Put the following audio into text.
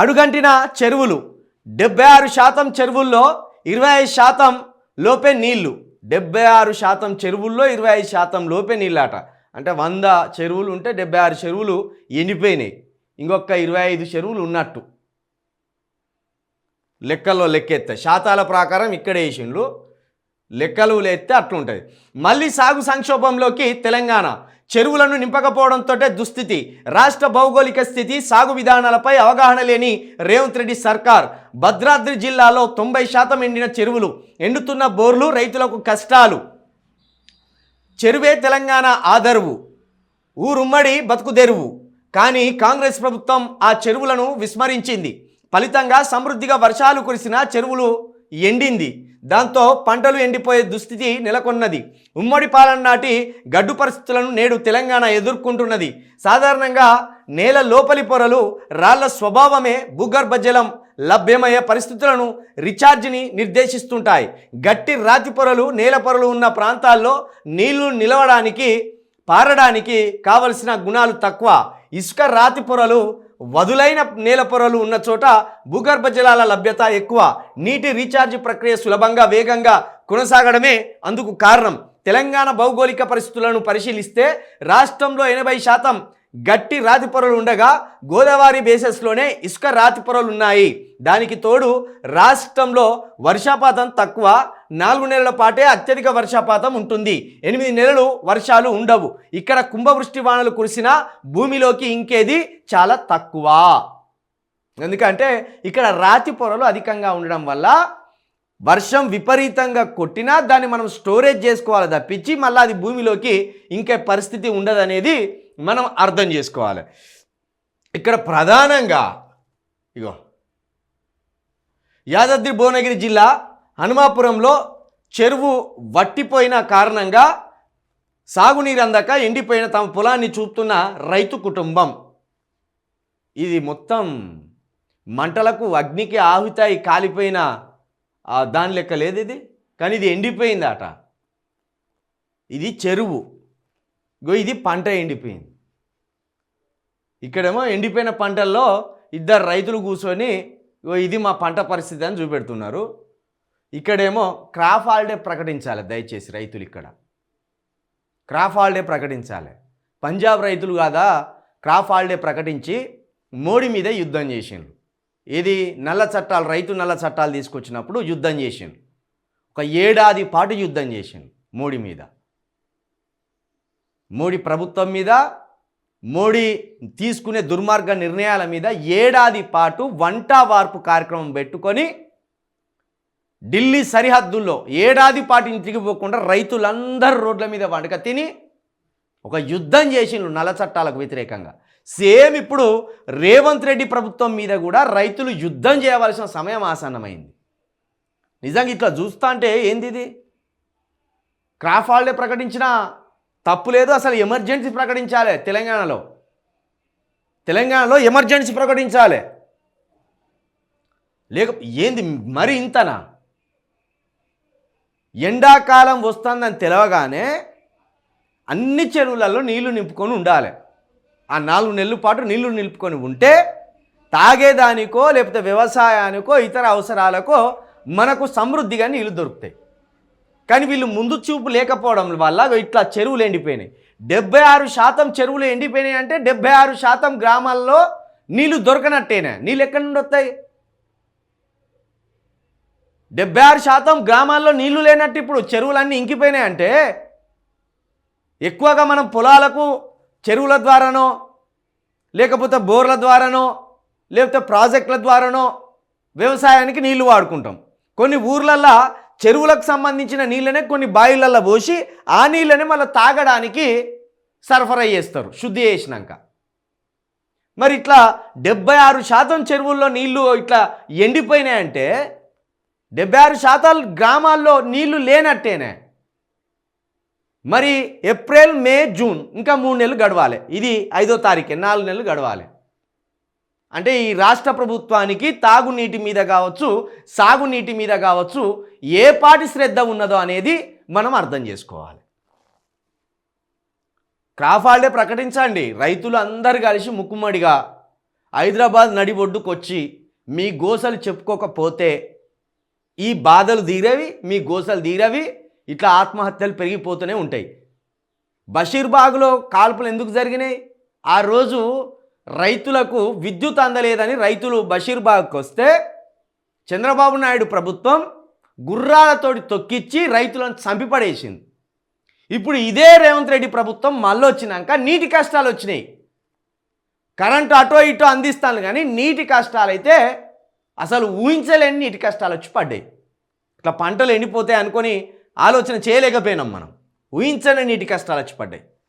అడుగంటిన చెరువులు. డెబ్బై ఆరు శాతం చెరువుల్లో ఇరవై ఐదు శాతం లోపే నీళ్ళు. డెబ్బై ఆరు శాతం చెరువుల్లో ఇరవై ఐదు శాతం లోపే నీళ్ళాట అంటే వంద చెరువులు ఉంటే డెబ్బై ఆరు చెరువులు ఎండిపోయినాయి. ఇంకొక ఇరవై ఐదు చెరువులు ఉన్నట్టు. లెక్కల్లో లెక్కెత్తే శాతాల ప్రకారం ఇక్కడే వేసిండ్రు లెక్కలు ఎత్తే అట్లుంటుంది. మళ్ళీ సాగు సంక్షోభంలోకి తెలంగాణ. చెరువులను నింపకపోవడంతో దుస్థితి. రాష్ట్ర భౌగోళిక స్థితి సాగు విధానాలపై అవగాహన లేని రేవంత్ రెడ్డి సర్కార్. భద్రాద్రి జిల్లాలో తొంభై శాతం ఎండిన చెరువులు ఎండుతున్న బోర్లు రైతులకు కష్టాలు. చెరువే తెలంగాణ ఆదరువు. ఊరుమ్మడి బతుకుదెరువు కానీ కాంగ్రెస్ ప్రభుత్వం ఆ చెరువులను విస్మరించింది. ఫలితంగా సమృద్ధిగా వర్షాలు కురిసిన చెరువులు ఎండింది. దాంతో పంటలు ఎండిపోయే దుస్థితి నెలకొన్నది. ఉమ్మడి పాలన నాటి గడ్డు పరిస్థితులను నేడు తెలంగాణ ఎదుర్కొంటున్నది. సాధారణంగా నేల లోపలి పొరలు రాళ్ళ స్వభావమే భూగర్భ జలం లభ్యమయ్యే పరిస్థితులను రీఛార్జ్ని నిర్దేశిస్తుంటాయి. గట్టి రాతి పొరలు నేల పొరలు ఉన్న ప్రాంతాల్లో నీళ్ళు నిలవడానికి పారడానికి కావలసిన గుణాలు తక్కువ. ఇసుక రాతి పొరలు వదులైన నేల పొరలు ఉన్న చోట భూగర్భ జలాల లభ్యత ఎక్కువ నీటి రీఛార్జ్ ప్రక్రియ సులభంగా వేగంగా కొనసాగడమే అందుకు కారణం. తెలంగాణ భౌగోళిక పరిస్థితులను పరిశీలిస్తే రాష్ట్రంలో ఎనభై శాతం గట్టి రాతి పొరలు ఉండగా గోదావరి బేసెస్లోనే ఇసుక రాతి పొరలు ఉన్నాయి. దానికి తోడు రాష్ట్రంలో వర్షపాతం తక్కువ. నాలుగు నెలల పాటే అత్యధిక వర్షపాతం ఉంటుంది. ఎనిమిది నెలలు వర్షాలు ఉండవు. ఇక్కడ కుంభవృష్టి వానలు కురిసినా భూమిలోకి ఇంకేది చాలా తక్కువ. ఎందుకంటే ఇక్కడ రాతి పొరలు అధికంగా ఉండడం వల్ల వర్షం విపరీతంగా కొట్టినా దాన్ని మనం స్టోరేజ్ చేసుకోవాలి తప్పించి మళ్ళీ అది భూమిలోకి ఇంకే పరిస్థితి ఉండదనేది మనం అర్థం చేసుకోవాలి. ఇక్కడ ప్రధానంగా ఇగో యాదాద్రి భువనగిరి జిల్లా హనుమాపురంలో చెరువు వట్టిపోయిన కారణంగా సాగునీరు అందక ఎండిపోయిన తమ పొలాన్ని చూపుతున్న రైతు కుటుంబం. ఇది మొత్తం మంటలకు అగ్నికి ఆహుతాయి కాలిపోయిన దాని లెక్క లేదు ఇది? కానీ ఇది ఎండిపోయిందట. ఇది చెరువు. గో ఇది పంట ఎండిపోయింది. ఇక్కడేమో ఎండిపోయిన పంటల్లో ఇద్దరు రైతులు కూర్చొని ఇది మా పంట పరిస్థితి అని చూపెడుతున్నారు. ఇక్కడేమో క్రాప్ హాలిడే ప్రకటించాలి దయచేసి రైతులు ఇక్కడ. క్రాప్ హాలిడే ప్రకటించాలి. పంజాబ్ రైతులు కాదా క్రాప్ హాలిడే ప్రకటించి మోడీ మీద యుద్ధం చేసిండ్రు. ఇది నల్ల చట్టాలు రైతు నల్ల చట్టాలు తీసుకొచ్చినప్పుడు యుద్ధం చేసిండ్రు ఒక ఏడాది పాటు యుద్ధం చేసిండ్రు మోడీ మీద. మోడీ ప్రభుత్వం మీద మోడీ తీసుకునే దుర్మార్గ నిర్ణయాల మీద ఏడాది పాటు వంట వార్పు కార్యక్రమం పెట్టుకొని ఢిల్లీ సరిహద్దుల్లో ఏడాది పాటు ఇంటికి పోకుండా రైతులందరూ రోడ్ల మీద వండక తిని ఒక యుద్ధం చేసిండ్రు నల్ల చట్టాలకు వ్యతిరేకంగా. సేమ్ ఇప్పుడు రేవంత్ రెడ్డి ప్రభుత్వం మీద కూడా రైతులు యుద్ధం చేయవలసిన సమయం ఆసన్నమైంది. నిజంగా ఇట్లా చూస్తా అంటే ఏంది ఇది? క్రాఫ్ హాలిడే ప్రకటించిన తప్పు లేదు అసలు ఎమర్జెన్సీ ప్రకటించాలి తెలంగాణలో. తెలంగాణలో ఎమర్జెన్సీ ప్రకటించాలి. లేక ఏంది మరి ఇంతనా? ఎండాకాలం వస్తుందని తెలవగానే అన్ని చెరువులలో నీళ్ళు నింపుకొని ఉండాలి. ఆ నాలుగు నెలల పాటు నీళ్ళు నిలుపుకొని ఉంటే తాగేదానికో లేకపోతే వ్యవసాయానికో ఇతర అవసరాలకో మనకు సమృద్ధిగా నీళ్ళు దొరుకుతాయి. కానీ వీళ్ళు ముందు చూపు లేకపోవడం వల్ల ఇట్లా చెరువులు ఎండిపోయినాయి. డెబ్బై ఆరు శాతం చెరువులు ఎండిపోయినాయి అంటే డెబ్బై ఆరు శాతం గ్రామాల్లో నీళ్ళు దొరకనట్టేనా. నీళ్ళు ఎక్కడి నుండి వస్తాయి? డెబ్బై ఆరు శాతం గ్రామాల్లో నీళ్ళు లేనట్టు ఇప్పుడు చెరువులన్నీ ఇంకిపోయినాయి అంటే ఎక్కువగా మనం పొలాలకు చెరువుల ద్వారానో లేకపోతే బోర్ల ద్వారానో లేకపోతే ప్రాజెక్టుల ద్వారానో వ్యవసాయానికి నీళ్ళు వాడుకుంటాం. కొన్ని ఊర్లల్లో చెరువులకు సంబంధించిన నీళ్ళనే కొన్ని బావిలల్లో పోసి ఆ నీళ్ళనే మళ్ళీ తాగడానికి సరఫరా చేస్తారు శుద్ధి చేసినాక. మరి ఇట్లా డెబ్బై ఆరు శాతం చెరువుల్లో నీళ్ళు ఇట్లా ఎండిపోయినాయంటే డెబ్బై ఆరు శాతాలు గ్రామాల్లో నీళ్ళు లేనట్టేనే. మరి ఏప్రిల్ మే జూన్ ఇంకా మూడు నెలలు గడవాలి. ఇది ఐదో తారీఖు నాలుగు నెలలు గడవాలి. అంటే ఈ రాష్ట్ర ప్రభుత్వానికి తాగునీటి మీద కావచ్చు సాగునీటి మీద కావచ్చు ఏ పాటి శ్రద్ధ ఉన్నదో అనేది మనం అర్థం చేసుకోవాలి. క్రాప్ హాలిడే ప్రకటించండి. రైతులు అందరు కలిసి ముక్కుమ్మడిగా హైదరాబాద్ నడిబొడ్డుకొచ్చి మీ గోసలు చెప్పుకోకపోతే ఈ బాధలు తీరేవి మీ గోసలు తీరవి ఇట్లా ఆత్మహత్యలు పెరిగిపోతూనే ఉంటాయి. బషీర్బాగ్లో కాల్పులు ఎందుకు జరిగినాయి? ఆ రోజు రైతులకు విద్యుత్ అందలేదని రైతులు బషీర్బాగ్కి వస్తే చంద్రబాబు నాయుడు ప్రభుత్వం గుర్రాలతోటి తొక్కిచ్చి రైతులను చంపిపడేసింది. ఇప్పుడు ఇదే రేవంత్ రెడ్డి ప్రభుత్వం మళ్ళీ వచ్చినాక నీటి కష్టాలు వచ్చినాయి. కరెంటు అటో ఇటో అందిస్తాను కానీ నీటి కష్టాలు అయితే అసలు ఊహించలేని నీటి కష్టాలు వచ్చి పడ్డాయి. ఇట్లా పంటలు ఎండిపోతాయి అనుకొని ఆలోచన చేయలేకపోయినాం మనం. ఊహించని నీటి కష్టాలు వచ్చి పడ్డాయి.